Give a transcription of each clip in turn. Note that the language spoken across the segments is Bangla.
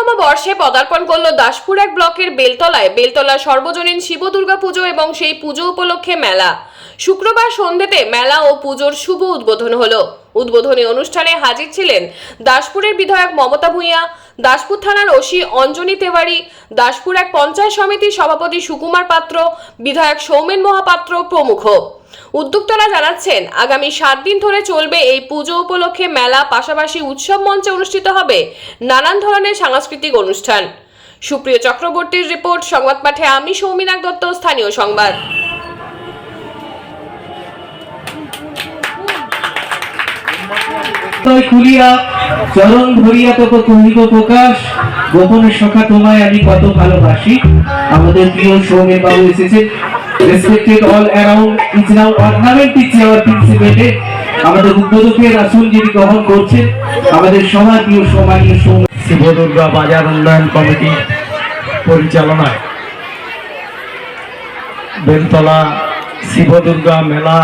চোদ্দতম বর্ষে পদার্পণ করল দাসপুর এক ব্লকের বেলতলায়। বেলতলা সর্বজনীন শিব দুর্গা পুজো এবং সেই পুজো উপলক্ষে মেলা। শুক্রবার সন্ধ্যেতে মেলা ও পুজোর শুভ উদ্বোধন হলো। উদ্বোধনী অনুষ্ঠানে হাজির ছিলেন দাসপুরের বিধায়ক মমতা ভূঁইয়া, দাসপুর থানার ওসি অঞ্জনী তেওয়ারি, দাসপুর এক পঞ্চায়েত সমিতির সভাপতি সুকুমার পাত্র, বিধায়ক সৌমেন মহাপাত্র প্রমুখ। উদ্যোক্তারা জানাচ্ছেন, আগামী সাত দিন ধরে চলবে এই পুজো উপলক্ষে মেলা, পাশাপাশি উৎসব মঞ্চে অনুষ্ঠিত হবে নানান ধরনের সাংস্কৃতিক অনুষ্ঠান। সুপ্রিয় চক্রবর্তীর রিপোর্ট, সংবাদ পাঠে আমি সৌমিনাক দত্ত, স্থানীয় সংবাদ। খুলিয়া, চরণ ধরিয়া তোকে কহিব প্রকাশ, গোপনে সখা তোমায় আমি কত ভালোবাসি। আমাদের প্রিয় সৌমেন বাবু এসেছেন। Respected all around is now ornament is our প্রিন্সিপেটে আমাদের উদ্বোধকের আসন যিনি গ্রহণ করছেন। আমাদের সবার প্রিয় সম্মানীয় সৌমেন শিব দুর্গা বাজার উন্নয়ন কমিটি পরিচালনায় বেলতলা শিব দুর্গা মেলা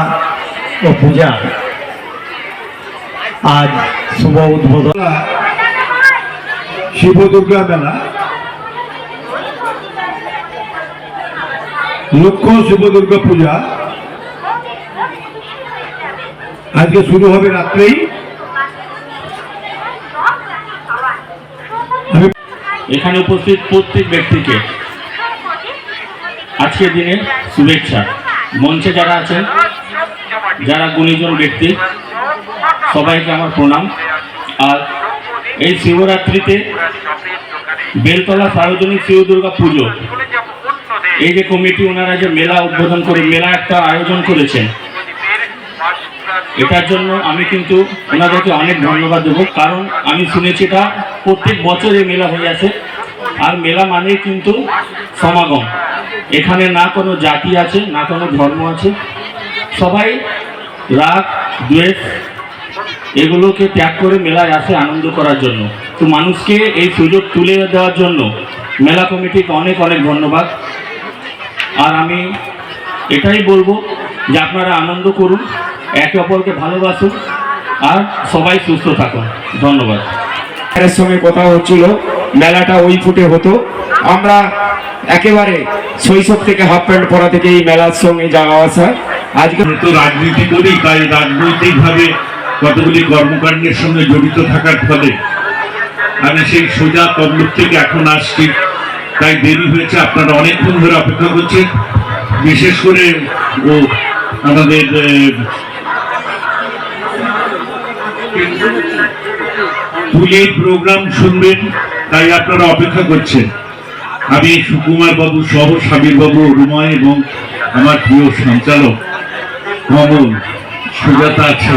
ও পূজা আজ শুভ উদ্বোধন। শিব দুর্গা মেলা লক্ষ্য শিব দুর্গা পূজা। আজকে শুরু হবে রাত্রেই। এখানে উপস্থিত প্রত্যেক ব্যক্তিকে আজকের দিনে শুভেচ্ছা। মঞ্চে যারা আছেন, যারা গুণীজন ব্যক্তি, সবাইকে আমার প্রণাম। আর এই শিবরাত্রিতে বেলতলা সার্বজনিক শিব দুর্গা পুজো এই যে কমিটি ওনারা যে মেলা উদ্বোধন করে, মেলা একটা আয়োজন করেছেন, এটার জন্য আমি কিন্তু ওনাদেরকে অনেক ধন্যবাদ দেবো। কারণ আমি শুনেছি এটা প্রত্যেক বছর এই মেলা হয়ে আছে আর মেলা মানে কিন্তু সমাগম। এখানে না কোনো জাতি আছে, না কোনো ধর্ম আছে। সবাই রাগ, দ্বেষ এগুলোকে ত্যাগ করে মেলায় আসে আনন্দ করার জন্য। তো মানুষকে এই সুযোগ তুলে দেওয়ার জন্য মেলা কমিটিকে অনেক অনেক ধন্যবাদ। আর আমি এটাই বলব যে আপনারা আনন্দ করুন একে অপরকে ভালোবাসুন আর সবাই সুস্থ থাকুন। ধন্যবাদ। এর সঙ্গে কথা হচ্ছিল মেলাটা ওই ফুটে হতো। আমরা একেবারে শৈশব থেকে হাফ প্যান্ট পরা থেকে এই মেলার সঙ্গে যাওয়া আসা। আজকে তো রাজনীতি করি তাই রাজনৈতিকভাবে কতগুলি কর্মকাণ্ডের সঙ্গে জড়িত থাকার ফলে আমি সেই সোজা তমলুক থেকে এখন আসছি। তাই দেরি হয়েছে। আপনারা অনেকক্ষণ ধরে অপেক্ষা করছেন। বিশেষ করে ও আমাদের পুলির প্রোগ্রাম শুনবেন, তাই আপনারা অপেক্ষা করছেন। আমি সুকুমার বাবু সহ সাবির বাবু রুময় এবং আমার প্রিয় সঞ্চালক অমল সুজাতা আছে।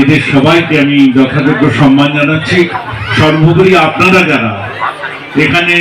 এদের সবাইকে আমি যথাযোগ্য সম্মান জানাচ্ছি। সর্বোপরি আপনারা যারা এখানে